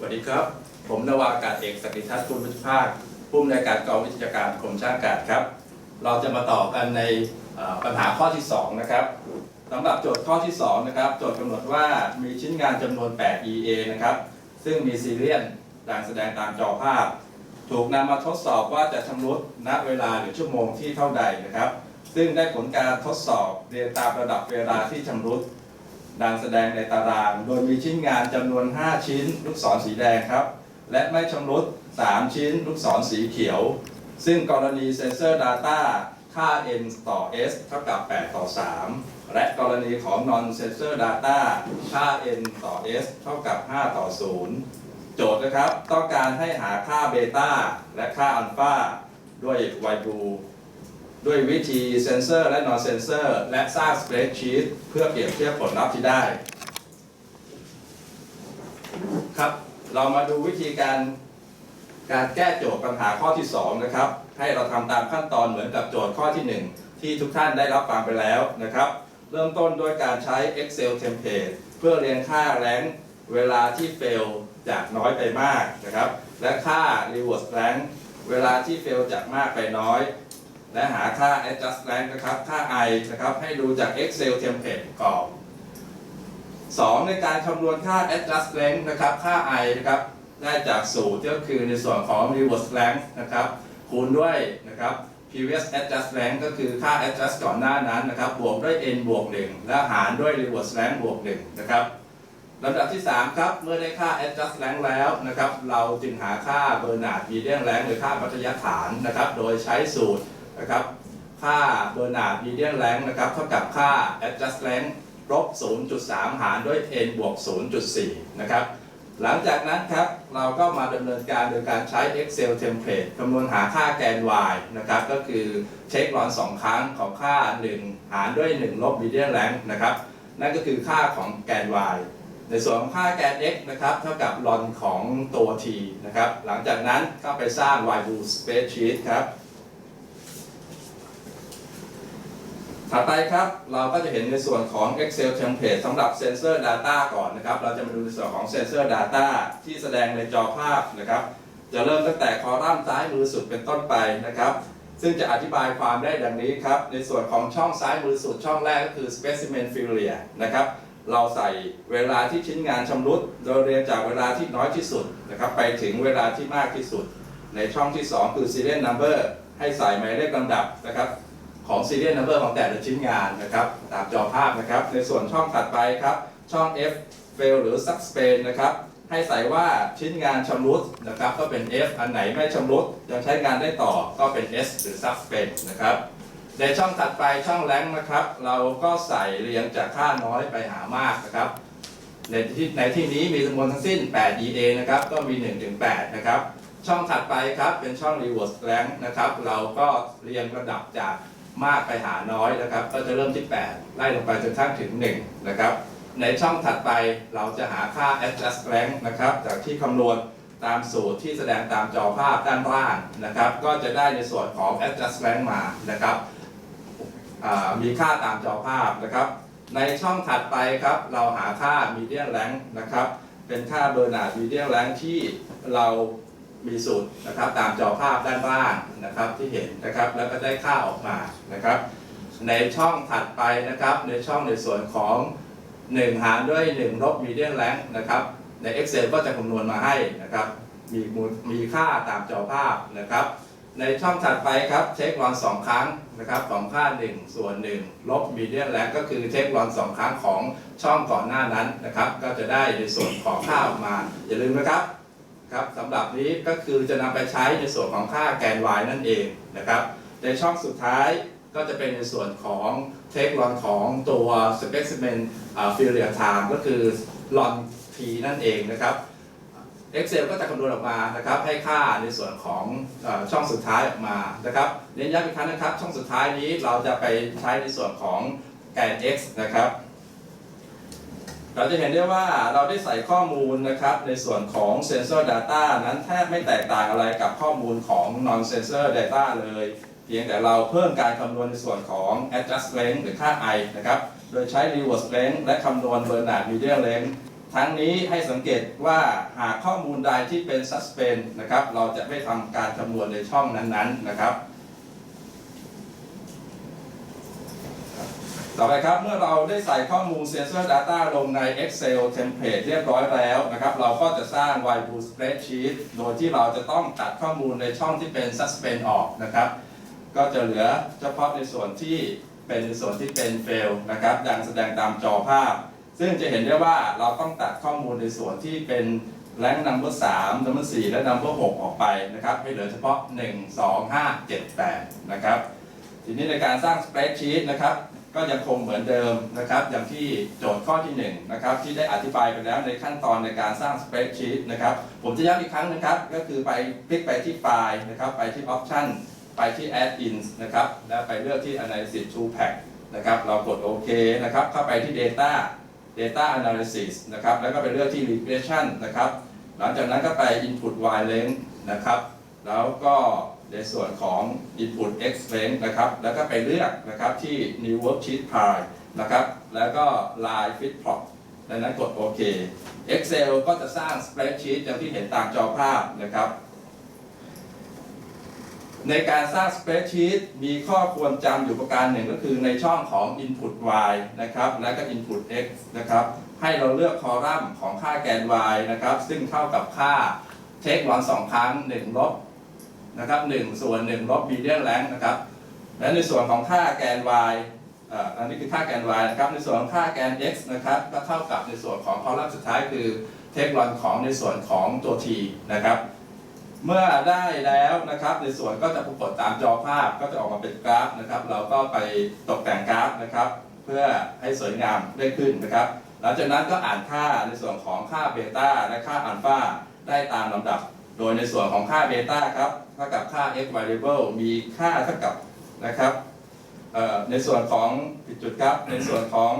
สวัสดีครับ ผมนาวากาศเอกสกิทัศน์คุณวิชภาคผู้อำนวยการกองวิทยาการกรมช่างอากาศครับ เราจะมาต่อกันในปัญหาข้อที่ 2 นะครับสำหรับโจทย์ข้อที่ 2 นะครับ โจทย์กำหนดว่ามีชิ้นงานจำนวน 8 EA นะครับ ซึ่งมีซีเรียนดังแสดงตามจอภาพ ถูกนำมาทดสอบว่าจะชำรุดณเวลาหรือชั่วโมงที่เท่าใดนะครับ ซึ่งได้ผลการทดสอบเรียนตามระดับเวลาที่ชำรุด ดังแสดงในตาราง โดยมีชิ้นงานจำนวน 5 ชิ้น ลูกศรสีแดงครับ และไม่ชำรุด 3 ชิ้น ลูกศรสีเขียว ซึ่งกรณีเซนเซอร์ Data ค่า n ต่อ s เท่ากับ 8 ต่อ 3 และกรณีของ non sensor data ค่า n ต่อ s เท่ากับ 5 ต่อ 0 โจทย์นะครับ ต้องการให้หาค่าเบต้าและค่าอัลฟาด้วยไวบู ด้วยวิธีเซนเซอร์และ non sensor และสร้าง spreadsheet เพื่อเปรียบเทียบผลลัพธ์ที่ได้ ครับ เรามาดูวิธีการการแก้โจทย์ปัญหาข้อที่ 2 นะครับ ให้เราทำตามขั้นตอนเหมือนกับโจทย์ข้อที่ 1 ที่ทุกท่านได้รับฟังไปแล้วนะครับ เริ่มต้นด้วยการใช้ Excel template เพื่อเรียงค่าแรงเวลาที่ fail จากน้อยไปมากนะครับ และค่า reverse rank เวลาที่ fail จากมากไปน้อย และหาค่า adjust rank นะครับ ค่า i นะครับ ให้ดูจาก Excel template ประกอบ 2 ในการคำนวณค่า adjust rank นะครับ ค่า i นะครับ ได้จากสูตรก็คือในส่วนของ reverse rank นะครับ คูณด้วยนะครับ previous adjust rank ก็คือค่า adjust ก่อนหน้านั้นนะครับ บวกด้วย n บวก 1 และหารด้วย reverse rank บวก 1 นะครับลำดับที่ 3 ครับ เมื่อได้ค่า adjust rank แล้วนะครับ เราจึงหาค่า Bernard median rank หรือค่ามัธยฐานนะครับ โดยใช้สูตร นะครับค่า Bernard median rank นะครับเท่ากับค่า adjust rank ลบ 0.3 หารด้วย n บวก 0.4 นะครับ หลังจากนั้นครับ เราก็มาดำเนินการโดยการใช้ Excel template คำนวณหาค่าแกน y นะครับ ก็คือเช็คลอน 2 ครั้งของค่า 1 หารด้วย 1 ลบ median rank นะครับ นั่นก็คือค่าของแกน y ในส่วนของค่าแกน x นะครับ เท่ากับลอนของตัว t นะครับ หลังจากนั้นก็ไปสร้าง y blue spreadsheet ครับ ถัดไปครับเราก็จะเห็นในส่วนของ Excel template สำหรับ Sensor Data ก่อนนะครับ เราจะมาดูในส่วนของ Sensor Data ที่แสดงในจอภาพนะครับ จะเริ่มตั้งแต่คอลัมน์ซ้ายมือสุดเป็นต้นไปนะครับ ซึ่งจะอธิบายความได้ดังนี้ครับ ในส่วนของช่องซ้ายมือสุดช่องแรกก็คือ Specimen Failure นะครับ เราใส่เวลาที่ชิ้นงานชำรุด โดยเรียงจากเวลาที่น้อยที่สุดนะครับไปถึงเวลาที่มากที่สุดในช่องที่ 2 คือ Serial Number ให้ใส่หมายเลขลำดับนะครับ ของ serial number ของแต่ละชิ้นงานนะครับ ตามจอภาพนะครับ ในส่วนช่องถัดไปครับ ช่อง F fail หรือ suspend นะครับ ให้ใส่ว่าชิ้นงานชำรุดนะครับ ก็เป็น F อันไหนไม่ชำรุดยังใช้งานได้ต่อก็เป็น S หรือ suspend นะครับ ในช่องถัดไปช่องแรงนะครับ เราก็ใส่เรียงจากค่าน้อยไปหามากนะครับในที่ในที่นี้มีจำนวนทั้งสิ้น 8 EA นะครับ ก็มี 1 ถึง 8 นะครับ ช่องถัดไปครับ เป็นช่อง reverse rank นะครับ เราก็เรียงระดับจาก มากไปหาน้อยนะครับ ก็จะเริ่มที่ 8 ไล่ลงไปจนทั้งถึง 1 นะครับ ในช่องถัดไปเราจะหาค่า adjust rank นะครับ จากที่คำนวณตามสูตรที่แสดงตามจอภาพด้านล่างนะครับ ก็จะได้ในส่วนของ adjust rank มานะครับมีค่าตามจอภาพนะครับ ในช่องถัดไปครับ เราหาค่า median rank นะครับ เป็นค่า Bernard median rank ที่เรา มีสูตรนะครับตามจอภาพด้านล่างนะครับที่เห็นนะครับแล้วก็ได้ค่าออกมานะครับในช่องถัดไปนะครับในช่องในส่วนของ 1 หารด้วย 1 ลบ median rank นะครับใน Excel ก็จะคำนวณมาให้นะครับมีมูลมีค่าตามจอภาพนะครับ ในช่องถัดไปครับเช็คลอนสองครั้งนะครับของค่า 1 ส่วน 1 ลบมีเดียนแล้วก็คือเช็คลอนสองครั้งของช่องก่อนหน้านั้นนะครับ ก็จะได้ในส่วนของค่าออกมาอย่าลืมนะครับ ครับสำหรับนี้ก็คือจะนำไปใช้ในส่วนของค่าแกน y นั่นเองนะครับ ในช่องสุดท้ายก็จะเป็นในส่วนของเทคลอนของตัว specimen failure time ก็คือลอน t นั่นเองนะครับ Excel ก็จะคำนวณออกมานะครับ ให้ค่าในส่วนของอช่องสุดท้ายออกมานะครับเน้นย้ำอีกครั้งนะครับ ช่องสุดท้ายนี้เราจะไปใช้ในส่วนของแกน x นะครับ เราจะเห็นได้ว่าเราได้ใส่ข้อมูลนะครับในส่วนของ Sensor Data นั้นแทบไม่แตกต่างอะไรกับข้อมูลของ Non Sensor Data เลย เพียงแต่เราเพิ่มการคำนวณในส่วนของ Adjust Length หรือค่า i นะครับโดยใช้ Reverse Length และคำนวณ Bernard Median Length ทั้งนี้ให้สังเกตว่าหากข้อมูลใดที่เป็น suspend นะครับเราจะไม่ทำการคำนวณในช่องนั้นๆนะครับ ต่อไปครับเมื่อเราได้ใส่ข้อมูล Sensor Data ลงใน Excel Template เรียบร้อยแล้วนะครับ เราก็จะสร้าง Whiteboard Spreadsheet โดยที่เราจะต้องตัดข้อมูลในช่องที่เป็น Suspend ออกนะครับ ก็จะเหลือเฉพาะในส่วนที่เป็นในส่วนที่เป็น fail นะครับอย่างแสดงตามจอภาพ ซึ่งจะเห็นได้ว่าเราต้องตัดข้อมูลในส่วนที่เป็นแรงนัมเบอร์3นัมเบอร์4และนัมเบอร์6ออกไปนะครับ ให้เหลือเฉพาะ 1 2 5 7 8 นะครับ ทีนี้ในการสร้าง spreadsheet นะครับ ก็ยังคงเหมือนเดิมนะครับ อย่างที่โจทย์ข้อที่1นะครับที่ได้อธิบายไปแล้วในขั้นตอนในการสร้าง spreadsheet นะครับ ผมจะย้ำอีกครั้งนะครับ ก็คือไปคลิกไปที่ไฟล์นะครับ ไปที่ option ไปที่ add ins นะครับ แล้วไปเลือกที่ analysis to pack นะครับ เรากดโอเคนะครับ เข้าไปที่ data data analysis นะครับ แล้วก็ไปเลือกที่ regression นะครับ หลังจากนั้นก็ไป input y length นะครับ แล้วก็ ในส่วนของ input x length นะครับ แล้วก็ไปเลือกนะครับที่ new worksheet file นะครับ แล้วก็ line fit plot ดังนั้นกดโอเค Excel ก็จะสร้าง spreadsheet อย่างที่เห็นตามจอภาพนะครับ ในการสร้าง spreadsheet มีข้อควรจำอยู่ประการหนึ่งก็คือในช่องของ input y นะครับ และก็ input x นะครับ ให้เราเลือกคอลัมน์ของค่าแกน y นะครับ ซึ่งเท่ากับค่า take วันสองครั้ง1ลบ นะครับ1ส่วน1ลบ median length นะครับ และในส่วนของค่าแกน y อันนี้คือค่าแกน y นะครับ ในส่วนของค่าแกน x นะครับก็เท่ากับในส่วนของคอลัมน์สุดท้ายคือ take วันของในส่วนของตัว t นะครับ เมื่อได้แล้วนะครับ ในส่วนก็จะปรากฏตามจอภาพก็จะออกมาเป็นกราฟนะครับ เราก็ไปตกแต่งกราฟนะครับ เพื่อให้สวยงามได้ขึ้นนะครับ หลังจากนั้นก็อ่านค่าในส่วนของค่าเบต้าและค่าอัลฟาได้ตามลำดับ โดยในส่วนของค่าเบต้าครับเท่ากับค่า x variable มีค่าเท่ากับนะครับในส่วนของผิดจุดครับ ในส่วนของ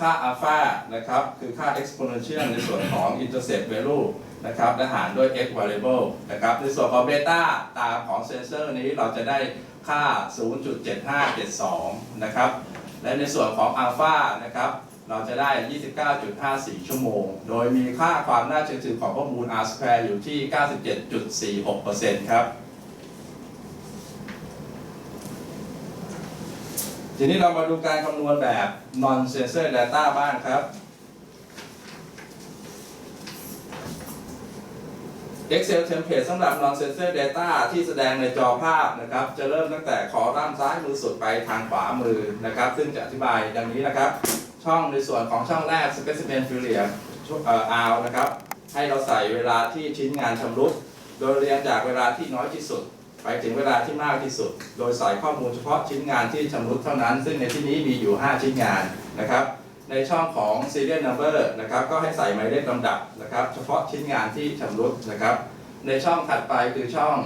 ค่าอัลฟานะครับ คือค่า exponential ในส่วนของ intercept value นะครับและหารด้วย x variable นะครับ ในส่วนของเบต้าตามของเซนเซอร์นี้เราจะได้ค่า 0.7572 นะครับ และในส่วนของอัลฟานะครับ เราจะได้ 29.54 ชั่วโมง โดยมีค่าความน่าเชื่อถือของข้อมูล R square อยู่ที่ 97.46%ครับ ทีนี้เรามาดูการคำนวณแบบ non sensor data บ้างครับ Excel template สำหรับ non sensor data ที่แสดงในจอภาพนะครับ จะเริ่มตั้งแต่คอลัมน์ซ้ายมือสุดไปทางขวามือนะครับ ซึ่งจะอธิบายดังนี้นะครับ ช่องในส่วนของช่องแรก specimen failure ช่วงเอ่อ R นะครับ ให้เราใส่เวลาที่ชิ้นงานชำรุด โดยเรียงจากเวลาที่น้อยที่สุด ไปถึงเวลาที่มากที่สุด โดยใส่ข้อมูลเฉพาะชิ้นงานที่ชำรุดเท่านั้น ซึ่งในที่นี้มีอยู่ 5 ชิ้นงานนะครับ ในช่องของ serial number นะครับ ก็ให้ใส่หมายเลขลำดับนะครับ เฉพาะชิ้นงานที่ชำรุดนะครับ ในช่องถัดไปคือช่อง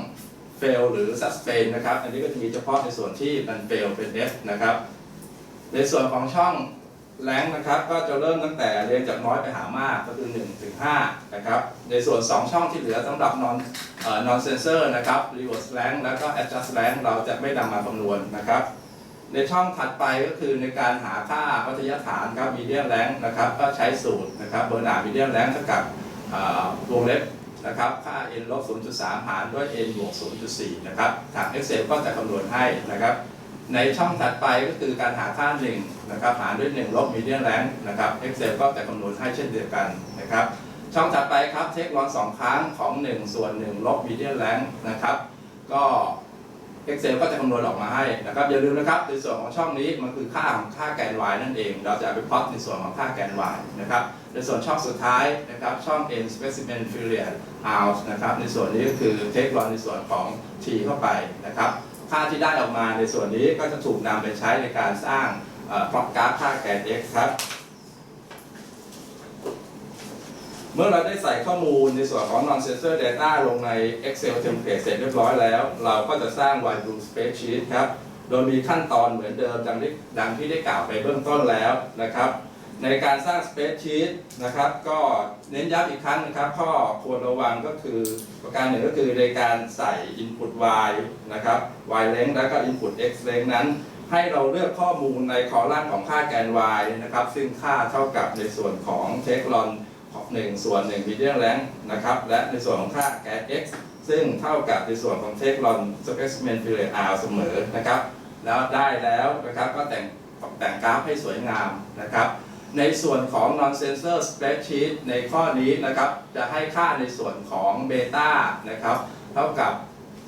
fail หรือ suspend นะครับ อันนี้ก็จะมีเฉพาะในส่วนที่มัน fail เป็น F นะครับ ในส่วนของช่อง แรงนะครับก็จะเริ่มตั้งแต่เรียงจากน้อยไปหามากก็คือ1ถึง5นะครับในส่วน 2 ช่องที่เหลือสำหรับ non เอ่อ non sensor นะครับ reverse rank แล้วก็ adjust rank เราจะไม่นำมาคำนวณนะครับ ในช่องถัดไปก็คือในการหาค่าวัฏยฐานครับ median rank นะครับก็ใช้สูตรนะครับเบอร์นาร์ median rank เท่ากับวงเล็บนะครับค่า n ลบ0.3 หารด้วย n บวก0.4 นะครับทาง Excel ก็จะคำนวณให้นะครับ ในช่องถัดไปก็คือการหาค่า1นะครับหารด้วย 1 ลบ median rank นะครับ Excel ก็จะคำนวณให้เช่นเดียวกันนะครับ ช่องถัดไปครับเทคลอน2ครั้งของ 1 ส่วน 1 ลบ median rank นะครับ ก็ Excel ก็จะคำนวณออกมาให้นะครับ อย่าลืมนะครับในส่วนของช่องนี้มันคือค่าของค่าแกน y นั่นเอง เราจะเอาไปพลอตในส่วนของค่าแกน y นะครับ ในส่วนช่องสุดท้ายนะครับ ช่อง n specimen failure out นะครับ ในส่วนนี้ก็คือเทคลอนในส่วนของ t เข้าไปนะครับ ค่าที่ได้ออกมาในส่วนนี้ก็จะถูกนำไปใช้ในการสร้างพล็อตกราฟค่าแกน x ครับ เมื่อเราได้ใส่ข้อมูลในส่วนของ non sensor data ลงใน Excel template เสร็จเรียบร้อยแล้ว เราก็จะสร้าง whiteboard spreadsheet ครับ โดยมีขั้นตอนเหมือนเดิมดังที่ดังที่ได้กล่าวไปเบื้องต้นแล้วนะครับ ในการสร้าง spreadsheet นะครับก็เน้นย้ำอีกครั้งนะครับ ข้อควรระวังก็คือประการหนึ่งก็คือในการใส่ input y นะครับ y length แล้วก็ input x length นั้น ให้เราเลือกข้อมูลในคอลัมน์ของค่าแกน y นะครับ ซึ่งค่าเท่ากับในส่วนของ take lon 1ส่วน1 median length นะครับ และในส่วนของค่าแกน x ซึ่งเท่ากับในส่วนของ take log specimen period r เสมอนะครับ แล้วได้แล้วนะครับก็แต่งแต่งกราฟให้สวยงามนะครับ ในส่วนของ non sensor spreadsheet ในข้อนี้นะครับ จะให้ค่าในส่วนของเบต้านะครับ เท่ากับ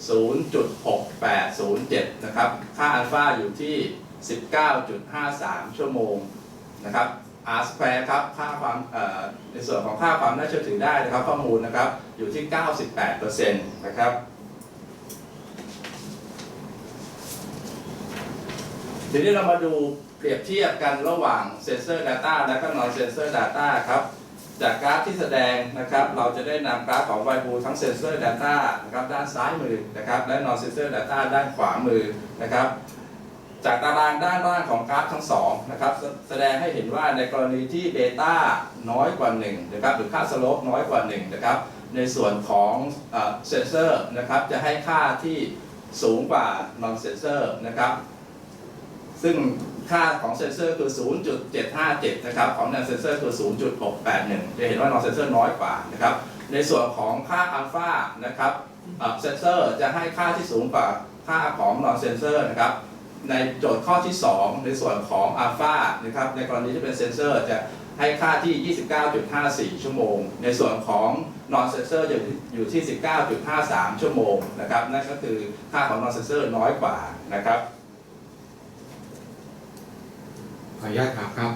0.6807 นะครับ ค่าอัลฟาอยู่ที่ 19.53 ชั่วโมงนะครับ R square ครับ ค่าความในส่วนของค่าความน่าเชื่อถือได้นะครับ ข้อมูลนะครับ อยู่ที่ 98%นะครับทีนี้เรามาดู เปรียบเทียบกันระหว่าง Sensor Data และก็ Non Sensor Data ครับจากกราฟที่แสดงนะครับ เราจะได้นำกราฟของ y b u ทั้ง Sensor Data นะครับด้านซ้ายมือนะครับและ Non Sensor Data ด้านขวามือนะครับจากตารางด้านล่างของกราฟทั้งสองนะครับแสดงให้เห็นว่าในกรณีที่เบต้าน้อยกว่า1นะครับหรือค่าสโลปน้อยกว่า1นะครับในส่วนของเซนเซอร์นะครับจะให้ค่าที่สูงกว่า non sensor นะครับซึ่ง ค่าของเซนเซอร์คือ 0.757 นะครับ ของ non sensor คือ 0.681 จะเห็นว่า non sensor น้อยกว่านะครับ ในส่วนของค่าอัลฟานะครับเซนเซอร์จะให้ค่าที่สูงกว่าค่าของ non sensor นะครับ ในโจทย์ข้อที่ 2 ในส่วนของอัลฟานะครับ ในกรณีที่เป็นเซนเซอร์จะให้ค่าที่ 29.54 ชั่วโมง ในส่วนของ non sensor จะอยู่ที่ 19.53 ชั่วโมงนะครับ นั่นก็คือค่าของ non sensor น้อยกว่านะครับ ขออนุญาตครับครับ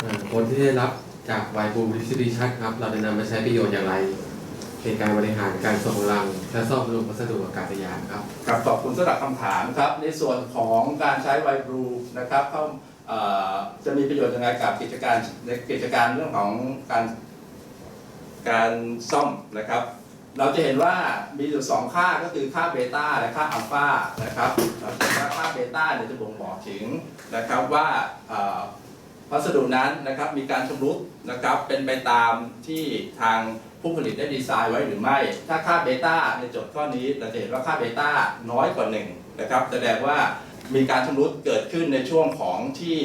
เอ่อผลที่ได้รับจากไวบูมดิสติชันครับ เราจะนำมาใช้ประโยชน์อย่างไรในการบริหารการส่งกำลังและซ่อมบำรุงวัสดุอากาศยานครับครับขอบคุณสำหรับคำถามครับ ในส่วนของการใช้ไวบูนะครับเข้าจะมีประโยชน์ยังไงกับกิจการในกิจการเรื่องของการการซ่อมนะครับ เราจะเห็นว่ามีอยู่สองค่าก็คือค่าเบต้าและค่าอัลฟานะครับเราจะเห็นว่าค่าเบต้าเนี่ยจะบ่งบอกถึงนะครับว่าพัสดุนั้นนะครับมีการชำรุดนะครับเป็นไปตามที่ทางผู้ผลิตได้ดีไซน์ไว้หรือไม่ ถ้าค่าเบต้าในโจทย์ข้อนี้เราจะเห็นว่าค่าเบต้าน้อยกว่า1นะครับแสดงว่ามีการชำรุดเกิดขึ้นในช่วงของที่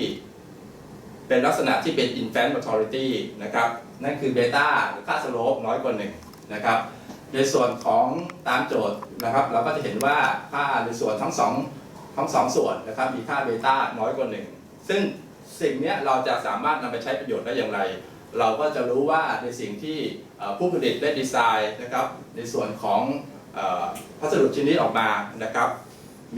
เป็นลักษณะที่เป็น infant mortality นะครับนั่นคือเบต้าหรือค่าสโลปน้อยกว่า1นะครับ ในส่วนของตามโจทย์นะครับ เราก็จะเห็นว่าค่าในส่วนทั้งสองทั้งสองส่วนนะครับ มีค่าเบต้าน้อยกว่า1ซึ่งสิ่งนี้เราจะสามารถนำไปใช้ประโยชน์ได้อย่างไร เราก็จะรู้ว่าในสิ่งที่ผู้ผลิตได้ดีไซน์นะครับ ในส่วนของพัสดุชิ้นนี้ออกมานะครับ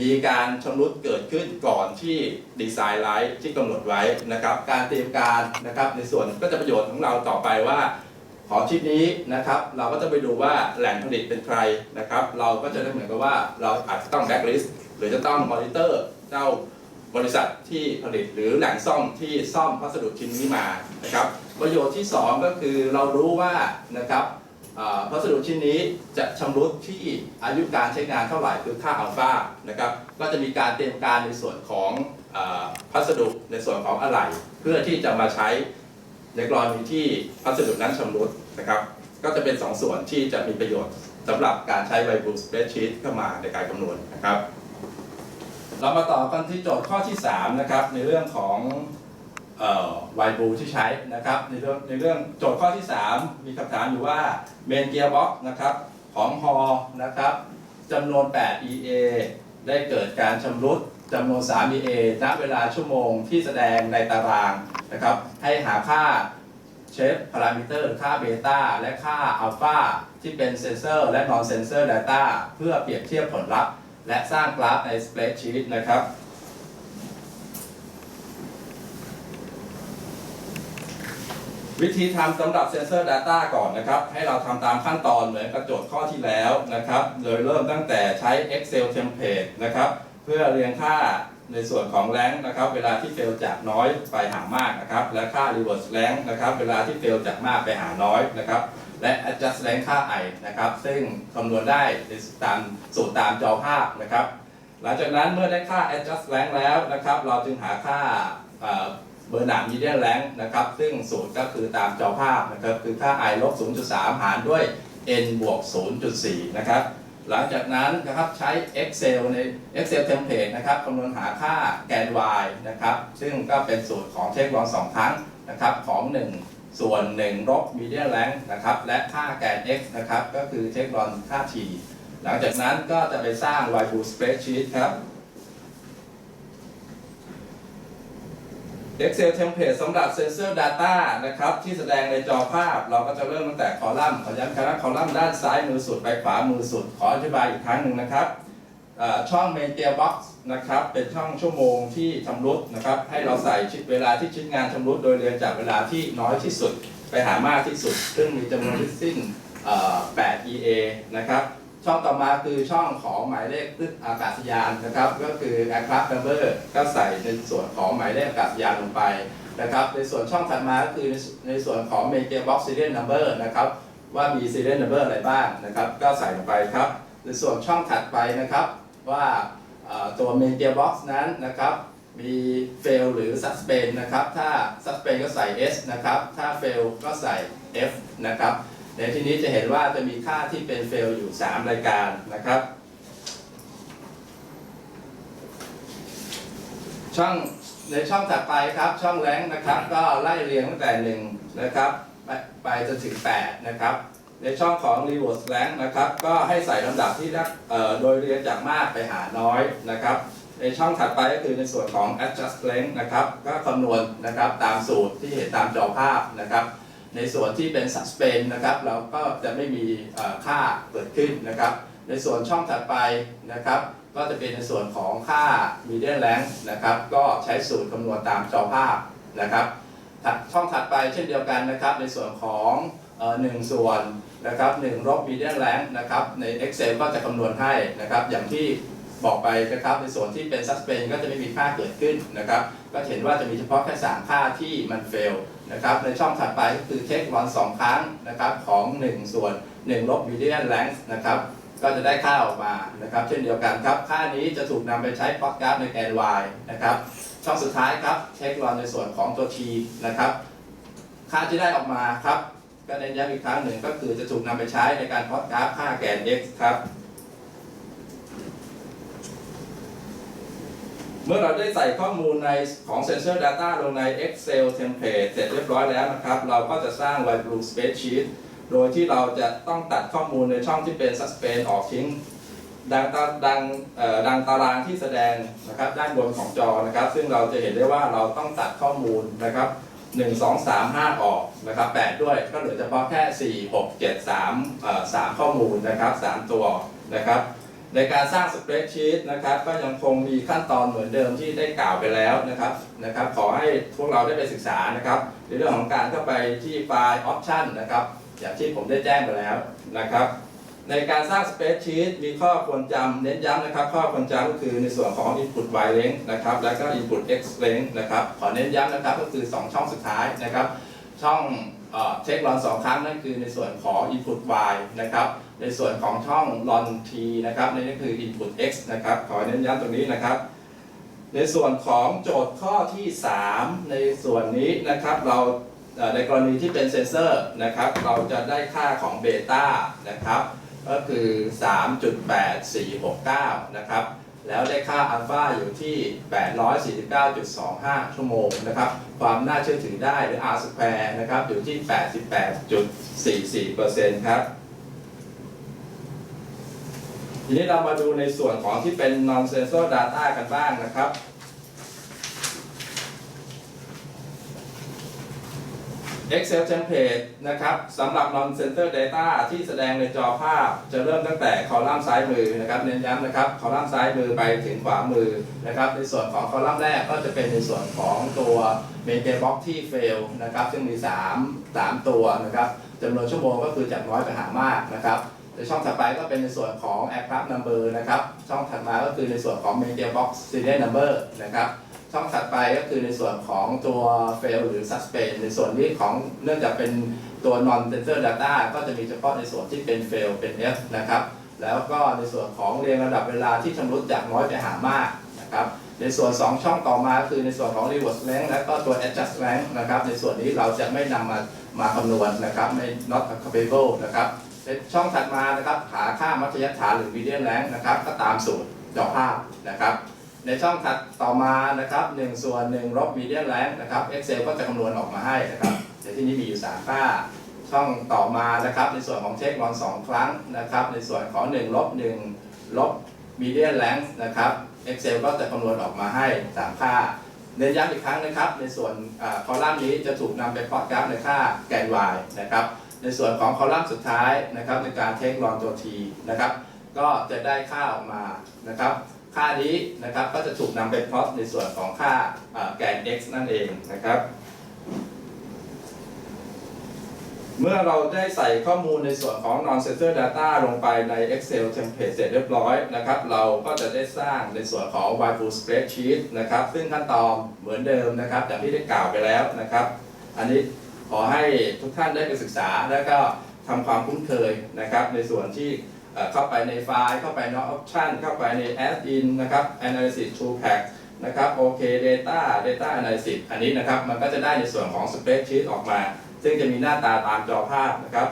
มีการชำรุดเกิดขึ้นก่อนที่ดีไซน์ไลท์ที่กำหนดไว้นะครับ การเตรียมการนะครับ ในส่วนก็จะประโยชน์ของเราต่อไปว่า ของชิ้นนี้นะครับ เราก็จะไปดูว่าแหล่งผลิตเป็นใครนะครับ เราก็จะได้เหมือนกับว่าเราอาจจะต้องแบ็กลิสต์หรือจะต้องมอนิเตอร์เจ้าบริษัทที่ผลิตหรือแหล่งซ่อมที่ซ่อมพัสดุชิ้นนี้มานะครับ ประโยชน์ที่ 2 ก็คือเรารู้ว่านะครับพัสดุชิ้นนี้จะชำรุดที่อายุการใช้งานเท่าไหร่คือค่าอัลฟานะครับ ก็จะมีการเตรียมการในส่วนของอพัสดุในส่วนของอะไหล่เพื่อที่จะมาใช้ในกรณีที่พัสดุนั้นชำรุด นะครับ ก็จะเป็น 2 ส่วนที่จะมีประโยชน์สำหรับการใช้ไวบูสเปรดชีตเข้ามาในการคำนวณนะครับ เรามาต่อกันที่โจทย์ข้อที่ 3 นะครับ ในเรื่องของไวบูที่ใช้นะครับ ในเรื่องในเรื่องโจทย์ข้อที่ 3 มีคำถามอยู่ว่าเมนเกียร์บ็อกนะครับของฮอนะครับจำนวน 8 EA ได้เกิดการชำรุดจำนวน 3 EA ณเวลาชั่วโมงที่แสดงในตารางนะครับ ให้หาค่า เชฟพารามิเตอร์ค่าเบต้าและค่าอัลฟาที่เป็นเซนเซอร์และ non sensor data เพื่อเปรียบเทียบผลลัพธ์ และสร้างกราฟใน spreadsheet นะครับวิธีทำสำหรับ Sensor Data ก่อนนะครับ ให้เราทำตามขั้นตอนเหมือนกับโจทย์ข้อที่แล้วนะครับ โดยเริ่มตั้งแต่ใช้ Excel template นะครับ เพื่อเรียงค่า ในส่วนของแรงนะครับ เวลาที่เฟลจากน้อยไปหามากนะครับ และค่า reverse rank นะครับ เวลาที่เฟลจากมากไปหาน้อยนะครับ และ adjust rank ค่า i นะครับ ซึ่งคำนวณได้ตามสูตรตามจอภาพนะครับ หลังจากนั้นเมื่อได้ค่า adjust rank แล้วนะครับ เราจึงหาค่าเบอร์หนาม median rank นะครับ ซึ่งสูตรก็คือตามจอภาพนะครับ คือค่า i ลบ0.3 หารด้วย n บวก0.4 นะครับ หลังจากนั้นนะครับใช้ Excel ใน Excel template นะครับคำนวณหาค่าแกน y นะครับ ซึ่งก็เป็นสูตรของเช็คลองสองครั้งนะครับของ 1 ส่วน 1 ลบ median length นะครับ และค่าแกน x นะครับ ก็คือเทคลอนค่า t หลังจากนั้นก็จะไปสร้าง y b o o spreadsheet ครับ Excel template สำหรับ Sensor Data นะครับที่แสดงในจอภาพ เราก็จะเริ่มตั้งแต่คอลัมน์ขอย้ำครับคอลัมน์ด้านซ้ายมือสุดไปขวามือสุด ขออธิบายอีกครั้งหนึ่งนะครับช่อช่อง Main Gearbox นะครับเป็นช่องชั่วโมงที่ชำรุดนะครับให้เราใส่ชิ้นเวลาที่ชิ้นงานชำรุดโดยเรียงจากเวลาที่น้อยที่สุด ไปหามากที่สุด ซึ่งมีจำนวนทั้งสิ้น 8 EA นะครับ ช่องต่อมาคือช่องของหมายเลขตึกอากาศยานนะครับ ก็คือ aircraft number ก็ใส่ในส่วนของหมายเลขอากาศยานลงไปนะครับ ในส่วนช่องถัดมาก็คือในในส่วนของ main gearbox serial number นะครับ ว่ามี serial number อะไรบ้างนะครับ ก็ใส่ลงไปครับ ในส่วนช่องถัดไปนะครับว่าตัว main gearbox นั้นนะครับมี fail หรือ suspend นะครับ ถ้า suspend ก็ใส่ S นะครับ ถ้า fail ก็ใส่ F นะครับ ในที่นี้จะเห็นว่าจะมีค่าที่เป็น fail อยู่ 3 รายการนะครับ ช่องในช่องถัดไปครับช่องแรงนะครับ ก็ไล่เรียงตั้งแต่1นะครับไปไปจนถึง 8 นะครับ ในช่องของ reverse rank นะครับ ก็ให้ใส่ลำดับที่นักโดยเรียงจากมากไปหาน้อยนะครับ ในช่องถัดไปก็คือในส่วนของ adjust length นะครับ ก็คำนวณนะครับตามสูตรที่เห็นตามจอภาพนะครับ ในส่วนที่เป็น suspend นะครับ เราก็จะไม่มีค่าเกิดขึ้นนะครับ ในส่วนช่องถัดไปนะครับ ก็จะเป็นในส่วนของค่า median length นะครับ ก็ใช้สูตรคำนวณตามจอภาพนะครับช่องถัดไปเช่นเดียวกันนะครับ ในส่วนของออหนึ่งส่วนนะครับหนึ่งลบ median length นะครับ ใน Excel ก็จะคำนวณให้นะครับ อย่างที่ บอกไปนะครับในส่วนที่เป็น suspend ก็จะไม่มีค่าเกิดขึ้นนะครับก็เห็นว่าจะมีเฉพาะแค่สามค่าที่มัน fail นะครับในช่องถัดไปก็คือ take one สองครั้งนะครับของ 1 ส่วน1ลบ median length นะครับก็จะได้ค่าออกมานะครับเช่นเดียวกันครับ ค่านี้จะถูกนำไปใช้พอตกราฟในแกน y นะครับช่องสุดท้ายครับ take one ในส่วนของตัว t นะครับค่าที่ได้ออกมาครับก็เน้นย้ำอีกครั้งหนึ่งก็คือจะถูกนำไปใช้ในการพอตกราฟค่าแกน x ครับ เมื่อเราได้ใส่ข้อมูลในของ Sensor Data ลงใน Excel template เสร็จเรียบร้อยแล้วนะครับ เราก็จะสร้าง Whitebloom Spreadsheet โดยที่เราจะต้องตัดข้อมูลในช่องที่เป็น Suspend ออกทิ้งดังตาดังดังตารางที่แสดงนะครับด้านบนของจอนะครับ ซึ่งเราจะเห็นได้ว่าเราต้องตัดข้อมูลนะครับ 1 2 3 5 ออกนะครับ 8 ด้วยก็เหลือเฉพาะแค่ 4 6 7 3เอ่อ3ข้อมูลนะครับ 3 ตัวนะครับ ในการสร้างสเปรดชีตนะครับก็ยังคงมีขั้นตอนเหมือนเดิมที่ได้กล่าวไปแล้วนะครับนะครับ ขอให้พวกเราได้ไปศึกษานะครับ ในเรื่องของการเข้าไปที่ไฟล์ออปชันนะครับอย่างที่ผมได้แจ้งไปแล้วนะครับ ในการสร้างสเปรดชีตมีข้อควรจำเน้นย้ำนะครับ ข้อควรจำก็คือในส่วนของ input y length นะครับ แล้วก็ input x length นะครับ ขอเน้นย้ำนะครับก็คือ 2 ช่องสุดท้ายนะครับ ช่องเช็คลอนสองครั้งนั่นคือในส่วนของ input y นะครับ ในส่วนของช่อง lon t นะครับนั่นก็คือ input x นะครับ ขอเน้นย้ำตรงนี้นะครับ ในส่วนของโจทย์ข้อที่ 3 ในส่วนนี้นะครับ เราในกรณีที่เป็นเซนเซอร์นะครับ เราจะได้ค่าของเบต้านะครับ ก็คือ 3.8469 นะครับแล้วได้ค่าอัลฟาอยู่ที่ 849.25 ชั่วโมงนะครับ ความน่าเชื่อถือได้หรือ R square นะครับ อยู่ที่ 88.44%ครับ ทีนี้เรามาดูในส่วนของที่เป็น non sensor data กันบ้างนะครับ Excel template นะครับสำหรับ non sensor data ที่แสดงในจอภาพ จะเริ่มตั้งแต่คอลัมน์ซ้ายมือนะครับเน้นย้ำนะครับคอลัมน์ซ้ายมือไปถึงขวามือนะครับ ในส่วนของคอลัมน์แรกก็จะเป็นในส่วนของตัว main box ที่ fail นะครับ ซึ่งมี 3 3 ตัวนะครับจำนวนชั่วโมงก็คือจากน้อยไปหามากนะครับ ในช่องถัดไปก็เป็นในส่วนของ aircraft number นะครับ ช่องถัดมาก็คือในส่วนของ main box serial number นะครับ ช่องถัดไปก็คือในส่วนของตัว fail หรือ suspend ในส่วนนี้ของเนื่องจากเป็นตัว non sensor data ก็จะมีเฉพาะในส่วนที่เป็น fail เป็น F นะครับ แล้วก็ในส่วนของเรียงระดับเวลาที่ชำรุดจากน้อยไปหามากนะครับ ในส่วน 2 ช่องต่อมาคือในส่วนของ reverse length และก็ตัว adjust length นะครับ ในส่วนนี้เราจะไม่นำมามาคำนวณนะครับไม่ not applicable นะครับ ในช่องถัดมานะครับหาค่ามัธยฐานหรือ median length นะครับ ก็ตามสูตรจอภาพนะครับ ในช่องถัดต่อมานะครับ1ส่วน1ลบ median length นะครับ Excel ก็จะคำนวณออกมาให้นะครับในที่นี้มีอยู่3ค่าช่องต่อมานะครับ ในส่วนของเช็คลอน2 ครั้งนะครับ ในส่วนของ1ลบ1ลบ median length นะครับ Excel ก็จะคำนวณออกมาให้3ค่าเน้นย้ำอีกครั้งนะครับ ในส่วนคอลัมน์นี้จะถูกนำไปพอตกราฟในค่าแกน y นะครับ ในส่วนของคอลัมน์สุดท้ายนะครับในการเทคลอนตัว t นะครับก็จะได้ค่าออกมานะครับค่านี้นะครับก็จะถูกนำไปพลอตในส่วนของค่าแกน x นั่นเองนะครับ เมื่อเราได้ใส่ข้อมูลในส่วนของ non-sensor data ลงไปใน Excel template เสร็จเรียบร้อยนะครับ เราก็จะได้สร้างในส่วนของ whiteboard spreadsheet นะครับ ซึ่งขั้นตอนเหมือนเดิมนะครับอย่างที่ได้กล่าวไปแล้วนะครับ อันนี้ ขอให้ทุกท่านได้ไปศึกษา แล้วก็ทำความคุ้นเคยนะครับ ในส่วนที่เข้าไปในไฟล์ เข้าไปใน option เข้าไปใน add in นะครับ analysis tool pack นะครับ OK data data analysis อันนี้นะครับ มันก็จะได้ในส่วนของ spreadsheet ออกมา ซึ่งจะมีหน้าตาตามจอภาพนะครับ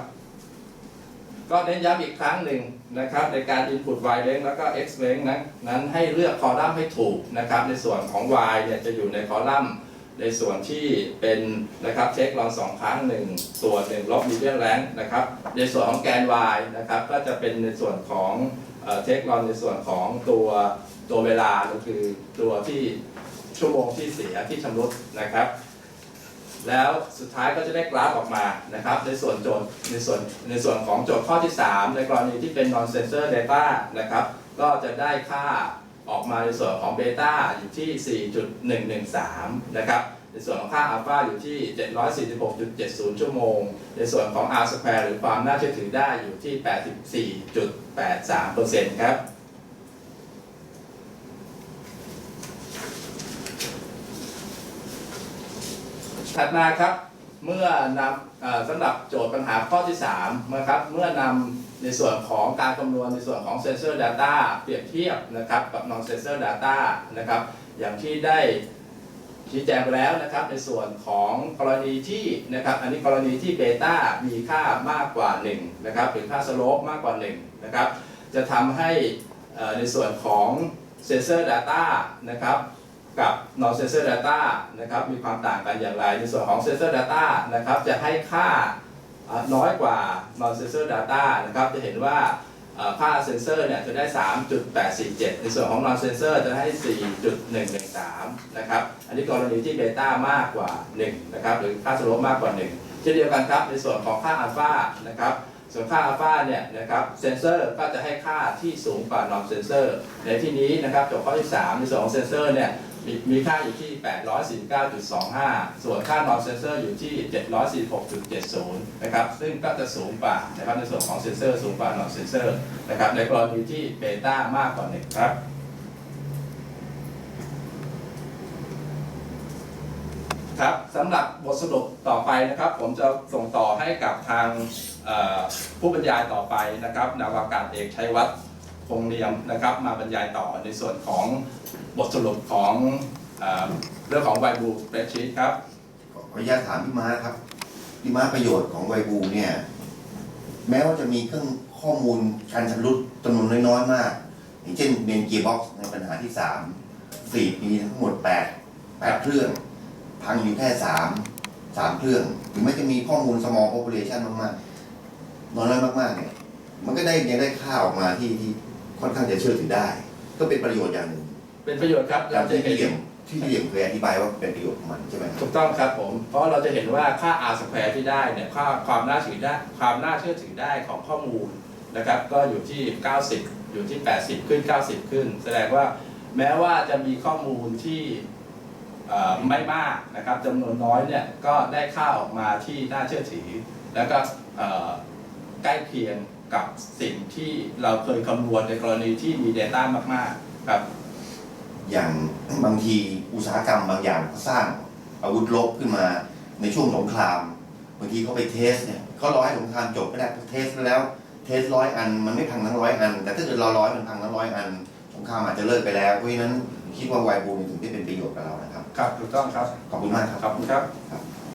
ก็เน้นย้ำอีกครั้งหนึ่งนะครับ ในการ input y length แล้วก็ x length นั้น นั้นให้เลือกคอลัมน์ให้ถูกนะครับ ในส่วนของ y เนี่ยจะอยู่ในคอลัมน์ ในส่วนที่เป็นนะครับเช็คลองสองครั้งหนึ่งส่วนหนึ่งลบ median length นะครับ ในส่วนของแกน y นะครับก็จะเป็นในส่วนของเช็คลอนในส่วนของตัวตัวเวลาก็คือตัวที่ชั่วโมงที่เสียที่ชำรุดนะครับ แล้วสุดท้ายก็จะได้กราฟออกมานะครับ ในส่วนโจทย์ในส่วนในส่วนของโจทย์ข้อที่ 3 ในกรณีที่เป็น non sensor data นะครับ ก็จะได้ค่า ออกมาในส่วนของเบต้าอยู่ที่ 4.113 นะครับ ในส่วนของค่าอัลฟาอยู่ที่ 746.70 ชั่วโมง ในส่วนของ R square หรือความน่าเชื่อถือได้อยู่ที่ 84.83%ครับถัดมาครับเมื่อนำสำหรับโจทย์ปัญหาข้อที่3นะครับเมื่อนำ ในส่วนของการคำนวณในส่วนของ Sensor Data เปรียบเทียบนะครับกับ Non Sensor Data นะครับอย่างที่ได้ชี้แจงไปแล้วนะครับในส่วนของกรณีที่นะครับอันนี้กรณีที่เบต้ามีค่ามากกว่า1นะครับหรือค่าสโลปมากกว่า1นะครับจะทำให้ในส่วนของ Sensor Data นะครับกับ non sensor data นะครับมีความต่างกันอย่างไร ในส่วนของ sensor data นะครับจะให้ค่า น้อยกว่า non sensor data นะครับ จะเห็นว่าอ่าค่า sensor เนี่ยจะได้ 3.847 ในส่วนของ non sensor จะให้ 4.113 นะครับ อันนี้กรณีที่ beta มากกว่า 1 นะครับ หรือค่าสโลปมากกว่า 1 เช่นเดียวกันครับ ในส่วนของค่า alpha นะครับ ส่วนค่า alpha เนี่ยนะครับ เซนเซอร์ก็จะให้ค่าที่สูงกว่า non sensor ในที่นี้นะครับจบข้อที่ 3 ในส่วนของเซนเซอร์เนี่ย มีค่าอยู่ที่ 849.25 ส่วนค่า non sensor อยู่ที่ 746.70 นะครับ ซึ่งก็จะสูงกว่านะครับในส่วนของเซนเซอร์สูงกว่า non sensor นะครับ ในกรณีที่เบต้ามากกว่า1ครับครับสำหรับบทสรุปต่อไปนะครับ ผมจะส่งต่อให้กับทางผู้บรรยายต่อไปนะครับนาวากาศเอกชัยวัฒน์คงเนียมนะครับ มาบรรยายต่อในส่วนของ บทสรุปของเออเรื่องของไวบูเ e รชีตครับ ขออนุญาตถามพี่ม้าครับพี่ม้าประโยชน์ของไวบูเนี่ย แม้ว่าจะมีเครื่องข้อมูลการชำรุดจำนวนน้อยๆมาก อย่างเช่นเมนเกียร์บ็อกซ์ในปัญหาที่สามสี่ปีทั้งหมดแปดแปดเครื่อง พังอยู่แค่สามสามเครื่องถึงแม้จะมีข้อมูล small population มากๆน้อยๆมากๆเนี่ยมันก็ได้ยังได้ค่าออกมาที่ที่ค่อนข้างจะเชื่อถือได้ ก็เป็นประโยชน์อย่างหนึ่ง เป็นประโยชน์ครับตาเรามจะที่เห็พี่เหลี่ยนมที่พี่เหลี่ยมเคยอธิบายว่าเป็นประโยชน์ของมันใช่ไหมครับถูกต้องครับผม เพราะเราจะเห็นว่าค่า R square ที่ได้เนี่ยค่าความน่าเชื่อถือได้ความน่าเชื่อถือได้ของข้อมูลนะครับก็อยู่ที่ 90 อยู่ที่ 80 ขึ้น 90 ขึ้น แสดงว่าแม้ว่าจะมีข้อมูลที่เอ่อไม่มากนะครับจำนวนน้อยเนี่ยก็ได้ค่าออกมาที่น่าเชื่อถือ แล้วก็เอ่อใกล้เคียงกับสิ่งที่เราเคยคำนวณในกรณีที่มี Data มากๆครับ อย่างบางทีอุตสาหกรรมบางอย่างเขาสร้างอาวุธรบขึ้นมาในช่วงสงครามบางทีเขาไปเทสเนี่ยเขารอให้สงครามจบก็ได้พอเทสแล้ว เทสร้อยอันมันไม่พังทั้งร้อยอัน แต่ถ้าเกิดเราร้อยมันพังทั้งร้อยอันสงครามอาจจะเลิกไปแล้วเพราะฉะนั้นคิดว่าไวบูมถึงได้เป็นประโยชน์กับเรานะครับ ครับถูกต้องครับขอบคุณมากครับขอบคุณครับครับ